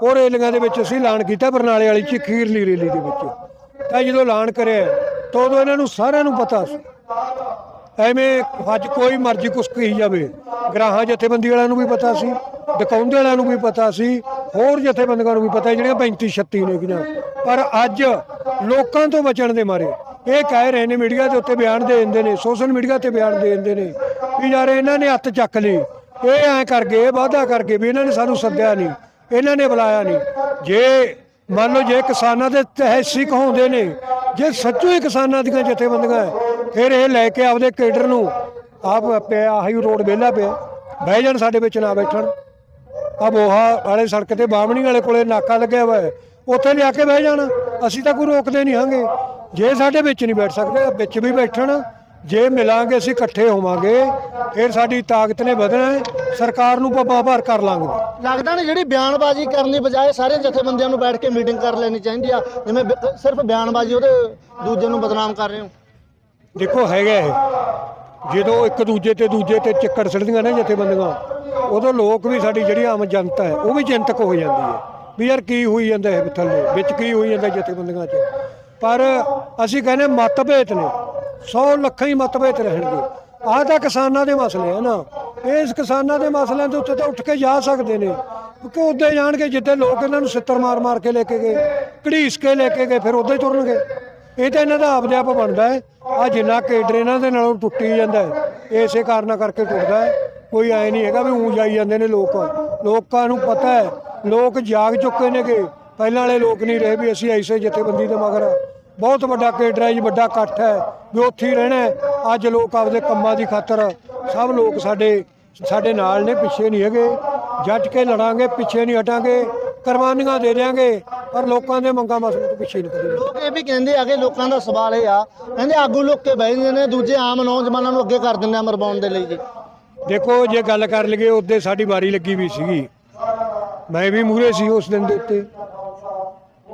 ਉਹ ਰੇਲੀਆਂ ਦੇ ਵਿੱਚ ਅਸੀਂ ਐਲਾਨ ਕੀਤਾ ਬਰਨਾਲੇ ਵਾਲੀ ਚ, ਖੀਰਲੀ ਰੈਲੀ ਦੇ ਵਿੱਚ। ਤਾਂ ਜਦੋਂ ਐਲਾਨ ਕਰਿਆ, ਤਾਂ ਉਦੋਂ ਇਹਨਾਂ ਨੂੰ ਸਾਰਿਆਂ ਨੂੰ ਪਤਾ ਸੀ। ਐਵੇਂ ਅੱਜ ਕੋਈ ਮਰਜ਼ੀ ਕੁਛ ਕਹੀ ਜਾਵੇ। ਗ੍ਰਾਹਾਂ ਜਥੇਬੰਦੀ ਵਾਲਿਆਂ ਨੂੰ ਵੀ ਪਤਾ ਸੀ ਡਕਾਉਂਦੇ ਵਾਲਿਆਂ ਨੂੰ ਵੀ ਪਤਾ ਸੀ, ਹੋਰ ਜਥੇਬੰਦੀਆਂ ਨੂੰ ਵੀ ਪਤਾ ਜਿਹੜੀਆਂ 35 36 ਨੇ ਕਿਨਾਂ ਪਰ ਅੱਜ ਲੋਕਾਂ ਤੋਂ ਬਚਣ ਦੇ ਮਾਰੇ, ਇਹ ਕਹਿ ਰਹੇ ਨੇ ਮੀਡੀਆ ਦੇ ਉੱਤੇ ਬਿਆਨ ਦੇ ਦਿੰਦੇ ਨੇ, ਸੋਸ਼ਲ ਮੀਡੀਆ ਤੇ ਬਿਆਨ ਦੇ ਦਿੰਦੇ ਨੇ, ਵੀ ਯਾਰ ਇਹਨਾਂ ਨੇ ਹੱਥ ਚੱਕ ਲਏ। ਇਹ ਐਂ ਕਰਕੇ, ਇਹ ਵਾਅਦਾ ਕਰਕੇ ਵੀ ਇਹਨਾਂ ਨੇ ਸਾਨੂੰ ਸੱਦਿਆ ਨਹੀਂ। ਇਹਨਾਂ ਨੇ ਬੁਲਾਇਆ ਨਹੀਂ। ਜੇ ਮੰਨ ਲਓ ਜੇ ਕਿਸਾਨਾਂ ਦੇ ਤਹਿਸੀ ਕਹਾਉਂਦੇ ਨੇ, ਜੇ ਸੱਚੂ ਹੀ ਕਿਸਾਨਾਂ ਦੀਆਂ ਜਥੇਬੰਦੀਆਂ ਫਿਰ ਇਹ ਲੈ ਕੇ ਆਪਦੇ ਕੇਡਰ ਨੂੰ ਆਪ ਪਿਆ ਆਹੀ ਰੋਡ ਵਿਹਲਾ ਪਿਆ। ਬਹਿ ਜਾਣ ਸਾਡੇ ਵਿੱਚ ਨਾ ਬੈਠਣ। ਆ ਬੋਹਾ ਵਾਲੇ ਸੜਕ ਤੇ ਬਾਹਮਣੀ ਵਾਲੇ ਕੋਲੇ ਨਾਕਾ ਲੱਗਿਆ ਹੋਇਆ ਹੈ। ਉੱਥੇ ਲਿਆ ਕੇ ਬਹਿ ਜਾਣ। ਅਸੀਂ ਤਾਂ ਕੋਈ ਰੋਕਦੇ ਨਹੀਂ ਹਾਂਗੇ। ਜੇ ਸਾਡੇ ਵਿੱਚ ਨਹੀਂ ਬੈਠ ਸਕਦੇ, ਵਿੱਚ ਵੀ ਬੈਠਣ। ਜੇ ਮਿਲਾਂਗੇ ਅਸੀਂ ਇਕੱਠੇ ਹੋਵਾਂਗੇ ਫਿਰ ਸਾਡੀ ਤਾਕਤ ਨੇ ਵਧਣਾ ਹੈ ਸਰਕਾਰ ਨੂੰ ਪੱਬਾ ਭਾਰ ਕਰ ਲਾਂਗੇ। ਲੱਗਦਾ ਨਹੀਂ ਜਿਹੜੀ ਬਿਆਨਬਾਜ਼ੀ ਕਰਨ ਦੀ ਬਜਾਏ ਸਾਰੇ ਜਥੇਬੰਦੀਆਂ ਨੂੰ ਬੈਠ ਕੇ ਮੀਟਿੰਗ ਕਰ ਲੈਣੀ ਚਾਹੀਦੀ ਆ ਜਿਵੇਂ ਬ- ਸਿਰਫ ਬਿਆਨਬਾਜ਼ੀ ਉਹਦੇ ਦੂਜੇ ਨੂੰ ਬਦਨਾਮ ਕਰ ਰਹੇ ਹੋ? ਦੇਖੋ ਹੈਗਾ ਇਹ। ਜਦੋਂ ਇੱਕ ਦੂਜੇ ਤੇ ਦੂਜੇ ਤੇ ਚੱਕੜ ਸੜਦੀਆਂ ਨੇ ਜਥੇਬੰਦੀਆਂ ਉਦੋਂ ਲੋਕ ਵੀ ਸਾਡੀ ਜਿਹੜੀ ਆਮ ਜਨਤਾ ਹੈ ਉਹ ਵੀ ਚਿੰਤਕ ਹੋ ਜਾਂਦੀ ਹੈ ਵੀ ਯਾਰ ਕੀ ਹੋਈ ਜਾਂਦਾ ਹੈ ਥੱਲੇ ਵਿੱਚ ਕੀ ਹੋਈ ਜਾਂਦਾ ਜਥੇਬੰਦੀਆਂ 'ਚ। ਪਰ ਅਸੀਂ ਕਹਿੰਦੇ ਮਤਭੇਦ ਨੇ। 100 ਲੱਖਾਂ ਹੀ ਮਤਭੇਦ ਰਹਿਣਗੇ। ਆਹ ਤਾਂ ਕਿਸਾਨਾਂ ਦੇ ਮਸਲੇ ਆ ਨਾ। ਇਸ ਕਿਸਾਨਾਂ ਦੇ ਮਸਲਿਆਂ ਦੇ ਉੱਤੇ ਤਾਂ ਉੱਠ ਕੇ ਜਾ ਸਕਦੇ ਨੇ। ਕਿਉਂਕਿ ਉੱਦੇ ਜਾਣਗੇ ਜਿੱਦੇ ਲੋਕ ਇਹਨਾਂ ਨੂੰ ਸਿੱਤਰ ਮਾਰ ਮਾਰ ਕੇ ਲੈ ਕੇ ਗਏ, ਘੜੀਸ ਕੇ ਲੈ ਕੇ ਗਏ, ਫਿਰ ਉੱਦੇ ਤੁਰਨਗੇ। ਇਹ ਤਾਂ ਇਹਨਾਂ ਦਾ ਆਪਦੇ ਆਪ ਬਣਦਾ ਹੈ। ਆ ਜਿੰਨਾ ਕੇਡਰ ਇਹਨਾਂ ਦੇ ਨਾਲੋਂ ਟੁੱਟੀ ਜਾਂਦਾ ਹੈ, ਇਸੇ ਕਾਰਨਾਂ ਕਰਕੇ ਟੁੱਟਦਾ ਹੈ। ਕੋਈ ਐ ਨਹੀਂ ਹੈਗਾ ਵੀ ਊਂ ਜਾਈ ਜਾਂਦੇ ਨੇ ਲੋਕ। ਲੋਕਾਂ ਨੂੰ ਪਤਾ ਹੈ, ਲੋਕ ਜਾਗ ਚੁੱਕੇ ਨੇਗੇ। ਪਹਿਲਾਂ ਵਾਲੇ ਲੋਕ ਨਹੀਂ ਰਹੇ ਵੀ ਅਸੀਂ ਐਸੇ ਜਥੇਬੰਦੀ ਦੇ ਮਗਰ ਬਹੁਤ ਵੱਡਾ ਕੇਡਰ ਹੈ ਜੀ ਵੱਡਾ ਇਕੱਠ ਹੈ ਵੀ ਉੱਥੇ ਹੀ। ਰਹਿਣਾ। ਅੱਜ ਲੋਕ ਆਪਦੇ ਕੰਮਾਂ ਦੀ ਖਾਤਰ ਸਭ ਲੋਕ ਸਾਡੇ ਸਾਡੇ ਨਾਲ ਨੇ ਪਿੱਛੇ ਨਹੀਂ ਹੈਗੇ। ਜੱਟ ਕੇ ਲੜਾਂਗੇ ਪਿੱਛੇ ਨਹੀਂ ਹਟਾਂਗੇ ਕੁਰਬਾਨੀਆਂ ਦੇ ਦਿਆਂਗੇ ਪਰ ਲੋਕਾਂ ਦੇ ਮੰਗਾਂ ਮਸਲੇ ਤੋਂ ਪਿੱਛੇ ਨਹੀਂ ਕਰੀਏ। ਲੋਕ ਇਹ ਵੀ ਕਹਿੰਦੇ ਆ ਕਿ ਲੋਕਾਂ ਦਾ ਸਵਾਲ ਇਹ ਆ ਕਹਿੰਦੇ ਆਗੂ ਲੋਕ ਕੇ ਬਹਿ ਜਾਂਦੇ ਨੇ ਦੂਜੇ ਆਮ ਨੌਜਵਾਨਾਂ ਨੂੰ ਅੱਗੇ ਕਰ ਦਿੰਦੇ ਆ ਮਰਵਾਉਣ ਦੇ ਲਈ ਜੀ। ਦੇਖੋ ਜੇ ਗੱਲ ਕਰ ਲਈਏ ਉਹਦੇ ਸਾਡੀ ਵਾਰੀ ਲੱਗੀ ਵੀ ਸੀਗੀ। ਮੈਂ ਵੀ ਮੂਹਰੇ ਸੀ ਉਸ ਦਿਨ ਦੇ ਉੱਤੇ।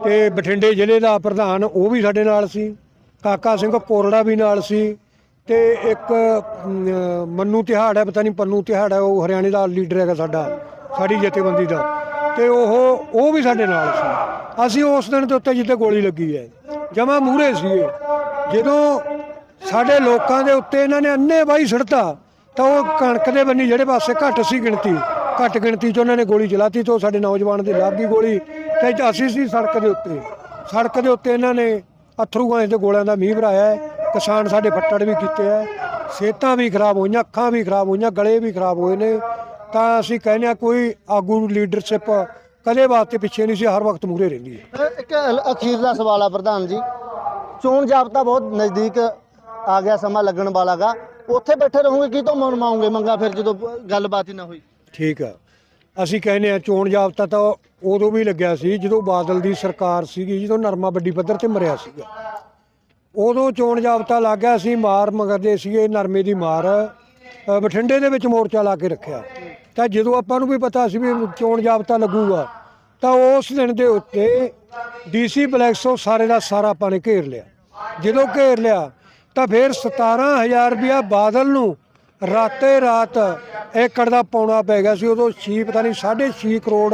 ਤੇ ਬਠਿੰਡੇ ਜ਼ਿਲ੍ਹੇ ਦਾ ਪ੍ਰਧਾਨ ਉਹ ਵੀ ਸਾਡੇ ਨਾਲ ਸੀ, ਕਾਕਾ ਸਿੰਘ ਕੋਰੜਾ ਵੀ ਨਾਲ ਸੀ ਤੇ ਇੱਕ ਮੰਨੂ ਤਿਹਾੜ ਹੈ, ਪਤਾ ਨਹੀਂ ਪੰਨੂ ਤਿਹਾੜ ਹੈ, ਉਹ ਹਰਿਆਣੇ ਦਾ ਲੀਡਰ ਹੈਗਾ ਸਾਡਾ, ਸਾਡੀ ਜਥੇਬੰਦੀ ਦਾ ਤੇ ਉਹ ਉਹ ਵੀ ਸਾਡੇ ਨਾਲ ਸੀ। ਅਸੀਂ ਉਸ ਦਿਨ ਦੇ ਉੱਤੇ ਜਿੱਤੇ ਗੋਲੀ ਲੱਗੀ ਹੈ, ਜਮਾ ਮੂਹਰੇ ਸੀ ਜਦੋਂ ਸਾਡੇ ਲੋਕਾਂ ਦੇ ਉੱਤੇ ਇਹਨਾਂ ਨੇ ਅੰਨੇ ਬਾਈ ਛਿੜਤਾ ਤਾਂ ਉਹ ਕਣਕ ਦੇ ਬੰਨੀ ਜਿਹੜੇ ਪਾਸੇ ਘੱਟ ਸੀ ਗਿਣਤੀ ਘੱਟ ਗਿਣਤੀ 'ਚ ਉਹਨਾਂ ਨੇ ਗੋਲੀ ਚਲਾਤੀ ਤੋਂ ਸਾਡੇ ਨੌਜਵਾਨ ਦੇ ਲੱਗ ਗਈ ਗੋਲੀ ਤੇ ਅਸੀਂ ਸੀ ਸੜਕ ਦੇ ਉੱਤੇ। ਸੜਕ ਦੇ ਉੱਤੇ ਇਹਨਾਂ ਨੇ ਅਥਰੂ ਗਾਂ ਦੇ ਗੋਲਿਆਂ ਦਾ ਮੀਂਹ ਭਰਾਇਆ ਹੈ, ਕਿਸਾਨ ਸਾਡੇ ਫੱਟੜ ਵੀ ਕੀਤੇ ਹੈ, ਸਿਹਤਾਂ ਵੀ ਖਰਾਬ ਹੋਈਆਂ, ਅੱਖਾਂ ਵੀ ਖਰਾਬ ਹੋਈਆਂ, ਗਲੇ ਵੀ ਖਰਾਬ ਹੋਏ ਨੇ। ਤਾਂ ਅਸੀਂ ਕਹਿੰਦੇ ਆ ਕੋਈ ਆਗੂ ਲੀਡਰਸ਼ਿਪ ਕਦੇ ਵਾਸਤੇ ਪਿੱਛੇ ਨਹੀਂ ਸੀ, ਹਰ ਵਕਤ ਮੂਹਰੇ ਰਹਿੰਦੀ ਹੈ। ਇੱਕ ਅਖੀਰਲਾ ਸਵਾਲ ਆ ਪ੍ਰਧਾਨ ਜੀ। ਚੋਣ ਜਾਬਤਾ ਬਹੁਤ ਨਜ਼ਦੀਕ ਆ ਗਿਆ ਸਮਾਂ ਲੱਗਣ ਵਾਲਾਗਾ ਉੱਥੇ ਬੈਠੇ ਰਹੋਗੇ, ਕੀ ਤੋਂ ਮਨਮਾਉਂਗੇ ਮੰਗਾ ਫਿਰ ਜਦੋਂ ਗੱਲਬਾਤ ਹੀ ਨਾ ਹੋਈ? ਠੀਕ ਆ। ਅਸੀਂ ਕਹਿੰਦੇ ਆ ਚੋਣ ਜਾਬਤਾ ਤਾਂ ਉਦੋਂ ਵੀ ਲੱਗਿਆ ਸੀ ਜਦੋਂ ਬਾਦਲ ਦੀ ਸਰਕਾਰ ਸੀਗੀ, ਜਦੋਂ ਨਰਮਾ ਵੱਡੀ ਪੱਧਰ ਤੇ ਮਰਿਆ ਸੀਗਾ। ਉਦੋਂ ਚੋਣ ਜਾਬਤਾ ਲੱਗ ਗਿਆ ਸੀ, ਮਾਰ ਮਗਰਦੇ ਸੀਗੇ, ਨਰਮੇ ਦੀ ਮਾਰ ਬਠਿੰਡੇ ਦੇ ਵਿੱਚ ਮੋਰਚਾ ਲਾ ਕੇ ਰੱਖਿਆ। ਤਾਂ ਜਦੋਂ ਆਪਾਂ ਨੂੰ ਵੀ ਪਤਾ ਸੀ ਵੀ ਚੋਣ ਜਾਬਤਾ ਲੱਗੂਗਾ, ਤਾਂ ਉਸ ਦਿਨ ਦੇ ਉੱਤੇ ਡੀਸੀ ਬਲੈਕਸੋ ਸਾਰੇ ਦਾ ਸਾਰਾ ਆਪਾਂ ਨੇ ਘੇਰ ਲਿਆ। ਜਦੋਂ ਘੇਰ ਲਿਆ, ਤਾਂ ਫਿਰ 17000 ਰੁਪਇਆ ਬਾਦਲ ਨੂੰ ਰਾਤੇ ਰਾਤ ਏਕੜ ਦਾ ਪਾਉਣਾ ਪੈ ਗਿਆ ਸੀ, ਉਦੋਂ ਛੀ, ਪਤਾ ਨਹੀਂ 6.5 ਕਰੋੜ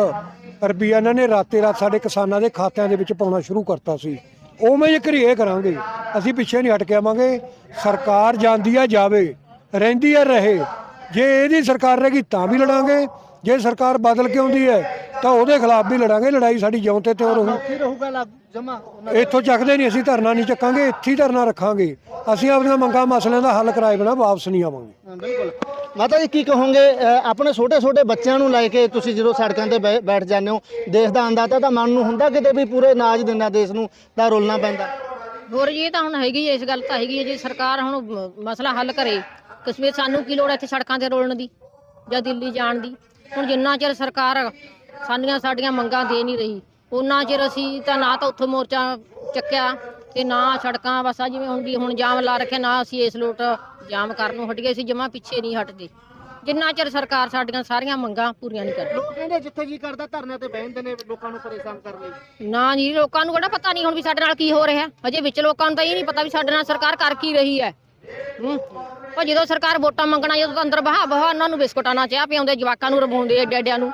ਰੁਪਈਆ ਇਹਨਾਂ ਨੇ ਰਾਤੇ ਰਾਤ ਸਾਡੇ ਕਿਸਾਨਾਂ ਦੇ ਖਾਤਿਆਂ ਦੇ ਵਿੱਚ ਪਾਉਣਾ ਸ਼ੁਰੂ ਕਰਤਾ ਸੀ। ਉਵੇਂ ਹੀ ਕਰੀਏ ਕਰਾਂਗੇ, ਅਸੀਂ ਪਿੱਛੇ ਨਹੀਂ ਹਟ ਕੇ ਆਵਾਂਗੇ, ਸਰਕਾਰ ਜਾਂਦੀ ਆ ਜਾਵੇ, ਰਹਿੰਦੀ ਆ ਰਹੇ, ਜੇ ਇਹਦੀ ਸਰਕਾਰ ਰਹੇਗੀ ਤਾਂ ਵੀ ਲੜਾਂਗੇ, ਜੇ ਸਰਕਾਰ ਬਦਲ ਕੇ ਆਉਂਦੀ ਹੈ ਤਾਂ ਉਹਦੇ ਖਿਲਾਫ ਵੀ ਲੜਾਂਗੇ ਲੜਾਈ ਸਾਡੀ ਜਿਉਂ ਤੇ ਤਿਉਂ ਰਹੂ। ਕੀ ਰਹੂਗਾ ਲੱਗ ਜਮਾ। ਇੱਥੋਂ ਚੱਕਦੇ ਨਹੀਂ ਅਸੀਂ ਧਰਨਾ ਨਹੀਂ ਚੱਕਾਂਗੇ ਇੱਥੇ ਹੀ ਧਰਨਾ ਰੱਖਾਂਗੇ। ਅਸੀਂ ਆਪਣੀਆਂ ਮੰਗਾਂ ਮਸਲਿਆਂ ਦਾ ਹੱਲ ਕਰਾਏ ਬਿਨਾ ਵਾਪਸ ਨਹੀਂ ਆਵਾਂਗੇ। ਬਿਲਕੁਲ। ਮਾਤਾ ਜੀ ਕੀ ਕਹੋਗੇ? ਆਪਣੇ ਛੋਟੇ ਛੋਟੇ ਬੱਚਿਆਂ ਨੂੰ ਲੈ ਕੇ ਤੁਸੀਂ ਜਦੋਂ ਸੜਕਾਂ ਤੇ ਬੈ- ਬੈਠ ਜਾਂਦੇ ਹੋ ਦੇਸ਼ ਦਾ ਅੰਦਾਜ਼ਾ ਤਾਂ ਮਨ ਨੂੰ ਹੁੰਦਾ ਕਿਤੇ ਵੀ ਪੂਰੇ ਨਾਜ ਦਿੰਦਾ ਦੇਸ਼ ਨੂੰ ਤਾਂ ਰੁਲਣਾ ਪੈਂਦਾ? ਹੋਰ ਜੀ ਇਹ ਤਾਂ ਹੁਣ ਹੈਗੀ ਹੈ, ਇਸ ਗੱਲ ਤਾਂ ਹੈਗੀ ਹੈ ਜੀ ਸਰਕਾਰ ਹੁਣ ਮ- ਮਸਲਾ ਹੱਲ ਕਰੇ ਕਸ਼ਮੀਰ ਸਾਨੂੰ ਕੀ ਲੋੜ ਹੈ ਇੱਥੇ ਸੜਕਾਂ ਤੇ ਰੋਲਣ ਦੀ ਜਾਂ ਦਿੱਲੀ ਜਾਣ ਦੀ? ਹੁਣ ਜਿੰਨਾ ਚਿਰ ਸਰਕਾਰ ਸਾਡੀਆਂ ਸਾਡੀਆਂ ਮੰਗਾਂ ਦੇ ਨਹੀਂ ਰਹੀ। ਉਹਨਾਂ ਚਿਰ ਅਸੀਂ ਤਾਂ ਨਾ ਤਾਂ ਉੱਥੋਂ ਮੋਰਚਾ ਚੱਕਿਆ ਤੇ ਨਾ ਸੜਕਾਂ ਬਸ ਆਹ ਜਿਵੇਂ ਹੁਣ ਵੀ ਹੁਣ ਜਾਮ ਲਾ ਰੱਖਿਆ ਨਾ ਅਸੀਂ ਇਸ ਲੋਟ ਜਾਮ ਕਰਨ ਨੂੰ ਹਟ ਗਏ ਸੀ ਜਮਾ ਪਿੱਛੇ ਨਹੀਂ ਹਟਦੇ। ਜਿੰਨਾ ਚਿਰ ਸਰਕਾਰ ਸਾਡੀਆਂ ਸਾਰੀਆਂ ਮੰਗਾਂ ਪੂਰੀਆਂ ਨਹੀਂ ਕਰਦੀ। ਲੋਕ ਕਹਿੰਦੇ ਜਿੱਥੇ ਜੀ ਕਰਦਾ ਧਰਨੇ ਤੇ ਬਹਿੰਦੇ ਨੇ ਲੋਕਾਂ ਨੂੰ ਪਰੇਸ਼ਾਨ ਕਰਨ ਲਈ। ਨਾ ਜੀ ਲੋਕਾਂ ਨੂੰ ਕਿਹੜਾ ਪਤਾ ਨਹੀਂ ਹੁਣ ਵੀ ਸਾਡੇ ਨਾਲ ਕੀ ਹੋ ਰਿਹਾ। ਹਜੇ ਵਿੱਚ ਲੋਕਾਂ ਨੂੰ ਤਾਂ ਇਹ ਨਹੀਂ ਪਤਾ ਵੀ ਸਾਡੇ ਨਾਲ ਸਰਕਾਰ ਕਰ ਕੀ ਰਹੀ ਹੈ। ਹੂੰ। ਉਹ ਜਦੋਂ ਸਰਕਾਰ ਵੋਟਾਂ ਮੰਗਣਾ ਜਦੋਂ ਤਾਂ ਅੰਦਰ ਬਹਾ ਬਹਾ ਉਹਨਾਂ ਨੂੰ ਬਿਸਕੁਟਾਂ ਨਾਲ ਚਾਹ ਪਿਆਉਂਦੇ ਜਵਾਕਾਂ ਨੂੰ ਰਵਾਉਂਦੇ ਏਡਿਆਂ ਨੂੰ।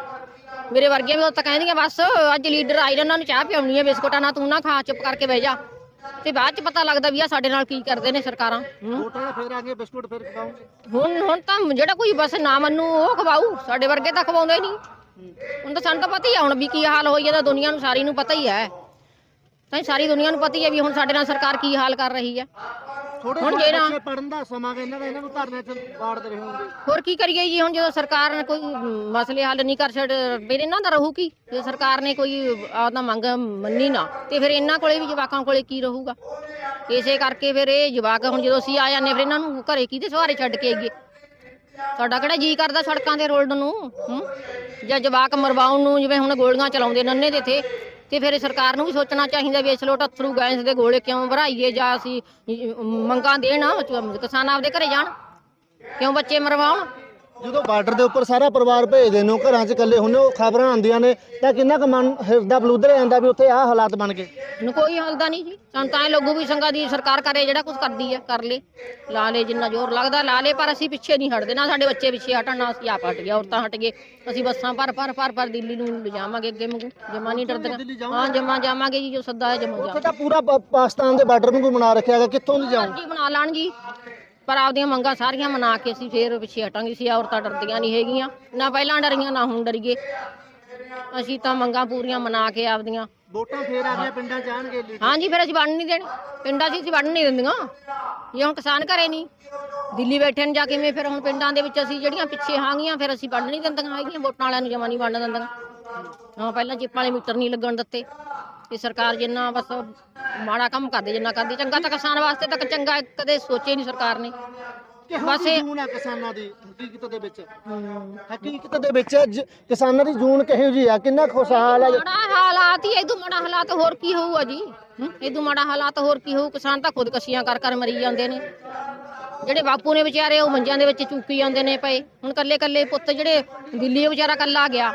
ਮੇਰੇ ਵਰਗੀਆਂ ਵੀ ਉਹ ਤਾਂ ਕਹਿੰਦੀਆਂ ਬਸ ਅੱਜ ਲੀਡਰ ਆਈ ਉਹਨਾਂ ਨੂੰ ਚਾਹ ਪਿਆਉਣੀ ਹੈ ਬਿਸਕੁਟਾਂ ਨਾਲ ਤੂੰ ਨਾ ਖਾ ਚੁੱਪ ਕਰਕੇ ਬਹਿ ਜਾ। ਤੇ ਬਾਅਦ ਚ ਪਤਾ ਲੱਗਦਾ ਵੀ ਆ ਸਾਡੇ ਨਾਲ ਕੀ ਕਰਦੇ ਨੇ ਸਰਕਾਰਾਂ। ਹੂੰ। ਵੋਟਾਂ ਦਾ ਫੇਰ ਆ ਗਏ ਬਿਸਕੁਟ ਫੇਰ ਖਵਾਉਂਗੇ ਹੁਣ ਹੁਣ ਤਾਂ ਜਿਹੜਾ ਕੋਈ ਬਸ ਨਾ ਮੰਨੂ ਉਹ ਖਵਾਊ। ਸਾਡੇ ਵਰਗੇ ਤਾਂ ਖਵਾਉਂਦੇ ਨਹੀਂ। ਹੁਣ ਤਾਂ ਸਾਨੂੰ ਤਾਂ ਪਤਾ ਹੀ ਆ ਹੁਣ ਵੀ ਕੀ ਹਾਲ ਹੋਈ ਇਹਦਾ ਦੁਨੀਆ ਨੂੰ ਸਾਰੀ ਨੂੰ ਪਤਾ ਹੀ ਹੈ। ਤਾਂ ਸਾਰੀ ਦੁਨੀਆ ਨੂੰ ਪਤਾ ਹੀ ਹੈ ਵੀ ਹੁਣ ਸਾਡੇ ਨਾਲ ਸਰਕਾਰ ਕੀ ਹਾਲ ਕਰ ਰਹੀ ਹੈ। ਹੁਣ ਪੜਨ ਦਾ ਸਮਾਂ ਇਹਨਾਂ ਦਾ ਇਹਨਾਂ ਨੂੰ ਧਰਨੇ 'ਚ ਬਾੜਦੇ ਰਹੇ। ਹੋਣਗੇ ਹੋਰ ਕੀ ਕਰੀਏ ਜੀ ਹੁਣ ਜਦੋਂ ਸਰਕਾਰ ਨੇ ਕੋਈ ਮਸਲੇ ਹੱਲ ਨਹੀਂ ਕਰ ਛੱਡ ਫਿਰ ਇਹਨਾਂ ਦਾ ਰਹੂ ਕੀ? ਜੇ ਸਰਕਾਰ ਨੇ ਕੋਈ ਆਪਦਾ ਮੰਗ ਮੰਨੀ ਨਾ ਤੇ ਫਿਰ ਇਹਨਾਂ ਕੋਲੇ ਵੀ ਜਵਾਕਾਂ ਕੋਲੇ ਕੀ ਰਹੂਗਾ? ਇਸੇ ਕਰਕੇ ਫਿਰ ਇਹ ਜਵਾਕ ਹੁਣ ਜਦੋਂ ਅਸੀਂ ਆ ਜਾਂਦੇ ਫਿਰ ਇਹਨਾਂ ਨੂੰ ਘਰੇ ਕਿਹਦੇ ਸਹਾਰੇ ਛੱਡ ਕੇ ਆਈਏ? ਸਾਡਾ ਕਿਹੜਾ ਜੀ ਕਰਦਾ ਸੜਕਾਂ ਤੇ ਰੋਲਣ ਨੂੰ ਜਾਂ ਜਵਾਕ ਮਰਵਾਉਣ ਨੂੰ ਜਿਵੇਂ ਹੁਣ ਗੋਲੀਆਂ ਚਲਾਉਂਦੇ ਨੰਨੇ ਦੇ ਤੇ ਤੇ ਫਿਰ ਸਰਕਾਰ ਨੂੰ ਵੀ ਸੋਚਣਾ ਚਾਹੀਦਾ ਵੀ ਇਸ ਲੋਟ ਅਥਰੂ ਗੈਸ ਦੇ ਗੋਲੇ ਕਿਉਂ ਭਰਾਈਏ ਜਾਂ ਅਸੀਂ ਮੰਗਾਂ ਦੇਣ, ਕਿਸਾਨ ਆਪਦੇ ਘਰੇ ਜਾਣ, ਕਿਉਂ ਬੱਚੇ ਮਰਵਾਉਣ? ਜਦੋਂ ਬਾਰਡਰ ਦੇ ਉੱਪਰ ਸਾਰਾ ਪਰਿਵਾਰ ਭੇਜਦੇ ਨੂੰ ਘਰਾਂ 'ਚ ਇਕੱਲੇ ਹੁੰਦੇ ਉਹ ਖਬਰਾਂ ਆਉਂਦੀਆਂ ਨੇ ਤਾਂ ਕਿੰਨਾ ਕੁ ਮਨ ਹਿਰਦਾ ਬਲੂਦਰ ਜਾਂਦਾ ਵੀ ਉੱਥੇ ਆਹ ਹਾਲਾਤ ਬਣ ਗਏ? ਨੂੰ ਕੋਈ ਹੱਲਦਾ ਨਹੀਂ ਜੀ। ਸਾਨੂੰ ਤਾਂ ਇਹ ਲੱਗੂ ਵੀ ਸੰਗਾ ਦੀ ਸਰਕਾਰ ਕਰੇ ਜਿਹੜਾ ਕੁਝ ਕਰਦੀ ਹੈ ਕਰ ਲੇ। ਲਾ ਲੇ ਜਿੰਨਾ ਜ਼ੋਰ ਲੱਗਦਾ ਲਾ ਲੇ ਪਰ ਅਸੀਂ ਪਿੱਛੇ ਨਹੀਂ ਹਟਦੇ। ਨਾ ਸਾਡੇ ਬੱਚੇ ਪਿੱਛੇ ਹਟਣ ਨਾ ਅਸੀਂ ਆਪ ਹਟ ਗਏ ਔਰਤਾਂ ਹਟ ਗਏ। ਅਸੀਂ ਬੱਸਾਂ ਭਰ ਭਰ ਭਰ ਭਰ ਦਿੱਲੀ ਨੂੰ ਲਿਜਾਵਾਂਗੇ ਅੱਗੇ ਮੰਗੂ। ਜਮਾ ਨਹੀਂ ਡਰਦੇ ਹਾਂ ਜਮਾ ਜਾਵਾਂਗੇ ਜੀ ਜੋ ਸੱਦਾ ਹੈ ਜਮਾ ਉੱਥੇ ਜਾਵਾਂਗੇ। ਤਾਂ ਪੂਰਾ ਪਾਕਿਸਤਾਨ ਦੇ ਬਾਰਡਰ ਨੂੰ ਬਣਾ ਰੱਖਿਆ ਹੈਗਾ ਕਿੱਥੋਂ ਦੀ ਜਾਊ ਜੀ ਬਣਾ ਲੈਣ ਜੀ। ਪਰ ਆਪਦੀਆਂ ਮੰਗਾਂ ਸਾਰੀਆਂ ਮਨਾ ਕੇ ਅਸੀਂ ਫੇਰ ਪਿੱਛੇ ਹਟਾਂਗੇ ਸੀ ਔਰਤਾਂ ਡਰਦੀਆਂ ਨਹੀਂ ਹੈਗੀਆਂ ਨਾ ਪਹਿਲਾਂ ਡਰੀਆਂ ਨਾ ਹੁਣ ਡਰੀਏ। ਅਸੀਂ ਤਾਂ ਮੰਗਾਂ ਪੂਰੀਆਂ ਮਨਾ ਕੇ ਆਪਦੀਆਂ। ਵੋਟਾਂ ਫੇਰ ਆ ਗਈਆਂ ਪਿੰਡਾਂ ਜਾਣਗੇ ਹਾਂਜੀ ਫਿਰ ਅਸੀਂ ਵੜਨ ਨਹੀਂ ਦੇਣੇ। ਪਿੰਡਾਂ 'ਚ ਅਸੀਂ ਵੜਨ ਨਹੀਂ ਦਿੰਦੀਆਂ। ਇਹ ਹੁਣ ਕਿਸਾਨ ਘਰੇ ਨਹੀਂ ਦਿੱਲੀ ਬੈਠੇ ਨੇ ਜਾ ਕਿਵੇਂ ਫਿਰ ਹੁਣ ਪਿੰਡਾਂ ਦੇ ਵਿੱਚ ਅਸੀਂ ਜਿਹੜੀਆਂ ਪਿੱਛੇ ਹਾਂਗੀਆਂ ਫਿਰ ਅਸੀਂ ਵੜਨ ਨਹੀਂ ਦਿੰਦੀਆਂ ਹੈਗੀਆਂ ਵੋਟਾਂ ਵਾਲਿਆਂ ਨੂੰ ਜਮਾ ਨਹੀਂ ਵੜਨ ਦਿੰਦੀਆਂ। ਹਾਂ ਪਹਿਲਾਂ ਚਿੱਪ ਵਾਲੇ ਮੀਟਰ ਨਹੀਂ ਲੱਗਣ ਦਿੱਤੇ। ਇਹ ਸਰਕਾਰ ਜਿੰਨਾ ਬਸ ਮਾੜਾ ਕੰਮ ਕਰਦੀ ਜਿੰਨਾ ਕਰਦੀ ਚੰਗਾ ਤਾਂ ਕਿਸਾਨ ਵਾਸਤੇ ਤਾਂ ਚੰਗਾ ਕਦੇ ਸੋਚੇ ਨਹੀਂ ਸਰਕਾਰ ਨੇ। ਬਸ ਜਿਹੀ ਇਹ- ਜੂਨ ਹੈ ਕਿਸਾਨਾਂ ਦੀ? ਹਕੀਕਤ ਦੇ ਵਿੱਚ? ਹਮ। ਹਕੀਕਤ ਦੇ ਵਿੱਚ? ਜ- ਕਿਸਾਨਾਂ ਦੀ ਜੂਨ ਕਿਹੋ ਜਿਹੀ ਆ? ਕਿੰਨਾ ਖੁਸ਼ਹਾਲ ਹੈ ਮਾੜਾ ਹਾਲਾਤ ਹੀ ਇਦੋਂ ਮਾੜਾ ਹਾਲਾਤ ਹੋਰ ਕੀ ਹੋਊਗਾ ਜੀ? ਇਦੋਂ ਮਾੜਾ ਹਾਲਾਤ ਹੋਰ ਕੀ ਹੋਊ? ਕਿਸਾਨ ਤਾਂ ਖੁਦਕਸ਼ੀਆਂ ਕਰ ਕਰ ਮਰੀ ਜਾਂਦੇ ਨੇ। ਜਿਹੜੇ ਬਾਪੂ ਨੇ ਵਿਚਾਰੇ ਉਹ ਮੰਜਿਆਂ ਦੇ ਵਿੱਚ ਚੁੱਕੀ ਜਾਂਦੇ ਨੇ ਪਏ। ਹੁਣ ਕੱਲੇ ਕੱਲੇ ਪੁੱਤ ਜਿਹੜੇ ਦਿੱਲੀ ਵਿਚਾਰਾ ਕੱਲਾ ਗਿਆ।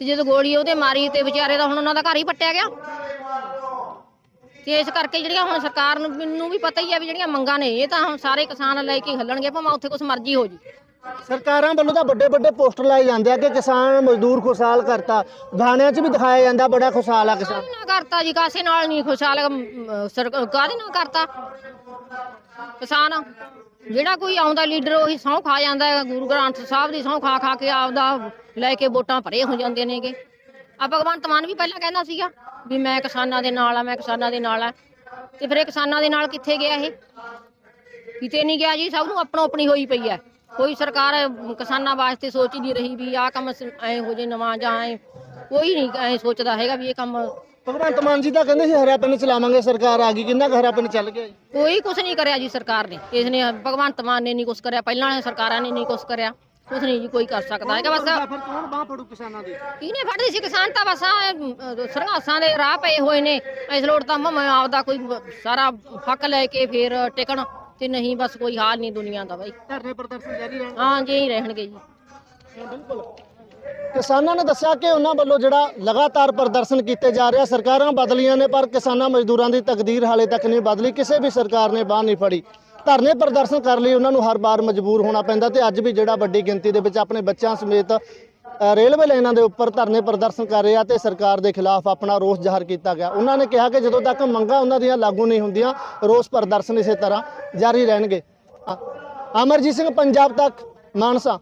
ਤੇ ਜਦੋਂ ਗੋਲੀ ਉਹਦੇ ਮਾਰੀ ਤੇ ਵਿਚਾਰੇ ਦਾ ਹੁਣ ਉਹਨਾਂ ਦਾ ਘਰ ਹੀ ਪੱਟਿਆ ਗਿਆ। ਤੇ ਇਸ ਕਰਕੇ ਜਿਹੜੀਆਂ ਹੁਣ ਸਰਕਾਰ ਨੂੰ ਮੈਨੂੰ ਵੀ ਪਤਾ ਹੀ ਆ ਵੀ ਜਿਹੜੀਆਂ ਮੰਗਾਂ ਨੇ ਇਹ ਤਾਂ ਹੁਣ ਸਾਰੇ ਕਿਸਾਨ ਲੈ ਕੇ ਹੱਲਣਗੇ ਭਾਵੇਂ ਉੱਥੇ ਕੁਛ ਮਰਜ਼ੀ ਹੋ ਜੀ। ਸਰਕਾਰਾਂ ਵੱਲੋਂ ਤਾਂ ਵੱਡੇ ਵੱਡੇ ਪੋਸਟਰ ਲਾਏ ਜਾਂਦੇ ਆ ਕਿ ਕਿਸਾਨ ਮਜ਼ਦੂਰ ਖੁਸ਼ਹਾਲ ਕਰਤਾ। ਗਾਣਿਆਂ 'ਚ ਵੀ ਦਿਖਾਇਆ ਜਾਂਦਾ ਬੜਾ ਖੁਸ਼ਹਾਲ ਆ ਕਿਸਾਨ। ਨਾਲ ਕਰਤਾ ਜੀ? ਕਾਸੇ ਨਾਲ ਨਹੀਂ ਖੁਸ਼ਹਾਲ ਕਾਹਦੇ ਨਾਲ ਕਰਤਾ? ਕਿਸਾਨ ਜਿਹੜਾ ਕੋਈ ਆਉਂਦਾ ਲੀਡਰ ਉਹੀ ਸਹੁੰ ਖਾ ਜਾਂਦਾ ਗੁਰੂ ਗ੍ਰੰਥ ਸਾਹਿਬ ਦੀ ਸਹੁੰ ਖਾ ਖਾ ਕੇ ਆਪਦਾ ਲੈ ਕੇ ਵੋਟਾਂ ਭਰੇ ਹੋ ਜਾਂਦੇ ਨੇਗੇ। ਆ ਭਗਵੰਤ ਮਾਨ ਵੀ ਪਹਿਲਾਂ ਕਹਿੰਦਾ ਸੀਗਾ ਵੀ ਮੈਂ ਕਿਸਾਨਾਂ ਦੇ ਨਾਲ ਆ ਮੈਂ ਕਿਸਾਨਾਂ ਦੇ ਨਾਲ ਆ। ਤੇ ਫਿਰ ਇਹ ਕਿਸਾਨਾਂ ਦੇ ਨਾਲ ਕਿੱਥੇ ਗਿਆ ਇਹ? ਕਿਤੇ ਨਹੀਂ ਗਿਆ ਜੀ ਸਭ ਨੂੰ ਆਪਣੋ ਆਪਣੀ ਹੋਈ ਪਈ ਹੈ। ਕੋਈ ਸਰਕਾਰ ਕਿਸਾਨਾਂ ਵਾਸਤੇ ਸੋਚ ਹੀ ਨਹੀਂ ਰਹੀ ਵੀ ਆਹ ਕੰਮ ਐ ਹੋ ਜੇ ਨਵਾਂ ਜਾਂ ਐ। ਕੋਈ ਨਹੀਂ ਐ ਸੋਚਦਾ ਹੈਗਾ ਵੀ ਇਹ ਕੰਮ ਭਗਵੰਤ ਮਾਨ ਜੀ ਤਾਂ ਕਹਿੰਦੇ ਸੀ ਹਰਾ ਪਿੰਡ ਚਲਾਵਾਂਗੇ ਸਰਕਾਰ ਆ ਗਈ। ਕਿੰਨਾ ਹਰਾ ਪਿੰਡ ਚੱਲ ਗਿਆ ਜੀ। ਕੋਈ ਕੁਛ ਨਹੀਂ ਕਰਿਆ ਜੀ ਸਰਕਾਰ ਨੇ। ਇਸ ਨੇ ਭਗਵੰਤ ਮਾਨ ਨੇ ਨਹੀਂ ਕੁਛ ਕਰਿਆ। ਪਹਿਲਾਂ ਵਾਲੀਆਂ ਸਰਕਾਰਾਂ ਨੇ ਨਹੀਂ ਕੁਛ ਕਰਿਆ। ਕੁਛ ਨਹੀਂ ਜੀ ਕੋਈ ਕਰ ਸਕਦਾ ਹੈਗਾ ਬਸ। ਫਿਰ ਕੌਣ ਬਾਹ ਫੜੂ ਕਿਸਾਨਾਂ ਦੀ? ਕਿਹਨੇ ਫੜਦੇ ਸੀ ਕਿਸਾਨ ਤਾਂ ਬਸ ਆਹ ਸਰਹਾਸਾਂ ਦੇ ਰਾਹ ਪਏ ਹੋਏ ਨੇ। ਇਸ ਲੋੜ ਤਾਂ ਮੈਂ ਆਪਦਾ ਕੋਈ ਸਾਰਾ ਹੱਕ ਲੈ ਕੇ ਫੇਰ ਟਿਕਣ ਤੇ ਨਹੀਂ ਬਸ ਕੋਈ ਹਾਲ ਨਹੀਂ ਦੁਨੀਆ ਦਾ ਬਾਈ। ਧਰਨੇ ਪ੍ਰਦਰਸ਼ਨ ਜਾਰੀ ਰਹਿਣ ਹਾਂ ਜੀ ਹੀ ਰਹਿਣਗੇ ਜੀ। ਕਿਸਾਨਾਂ ਨੇ ਦੱਸਿਆ ਕਿ ਉਹਨਾਂ ਵੱਲੋਂ ਜਿਹੜਾ ਲਗਾਤਾਰ ਪ੍ਰਦਰਸ਼ਨ ਕੀਤੇ ਜਾ ਰਿਹਾ ਸਰਕਾਰਾਂ ਬਦਲੀਆਂ ਨੇ ਪਰ ਕਿਸਾਨਾਂ ਮਜ਼ਦੂਰਾਂ ਦੀ ਤਕਦੀਰ ਹਾਲੇ ਤੱਕ ਨਹੀਂ ਬਦਲੀ ਕਿਸੇ ਵੀ ਸਰਕਾਰ ਨੇ ਬਾਹ ਨਹੀਂ ਫੜੀ। ਧਰਨੇ ਪ੍ਰਦਰਸ਼ਨ ਕਰਨ ਲਈ ਉਹਨਾਂ ਨੂੰ ਹਰ ਵਾਰ ਮਜਬੂਰ ਹੋਣਾ ਪੈਂਦਾ ਤੇ ਅੱਜ ਵੀ ਜਿਹੜਾ ਵੱਡੀ ਗਿਣਤੀ ਦੇ ਵਿੱਚ ਆਪਣੇ ਬੱਚਿਆਂ ਸਮੇਤ ਰੇਲਵੇ ਲਾਈਨਾਂ ਦੇ ਉੱਪਰ ਧਰਨੇ ਪ੍ਰਦਰਸ਼ਨ ਕਰ ਰਹੇ ਆ ਤੇ ਸਰਕਾਰ ਦੇ ਖਿਲਾਫ ਆਪਣਾ ਰੋਸ ਜ਼ਾਹਰ ਕੀਤਾ ਗਿਆ। ਉਹਨਾਂ ਨੇ ਕਿਹਾ ਕਿ ਜਦੋਂ ਤੱਕ ਮੰਗਾਂ ਉਹਨਾਂ ਦੀਆਂ ਲਾਗੂ ਨਹੀਂ ਹੁੰਦੀਆਂ, ਰੋਸ ਪ੍ਰਦਰਸ਼ਨ ਇਸੇ ਤਰ੍ਹਾਂ ਜਾਰੀ ਰਹਿਣਗੇ। ਅਮਰਜੀਤ ਸਿੰਘ, ਪੰਜਾਬ ਤੱਕ, ਮਾਨਸਾ।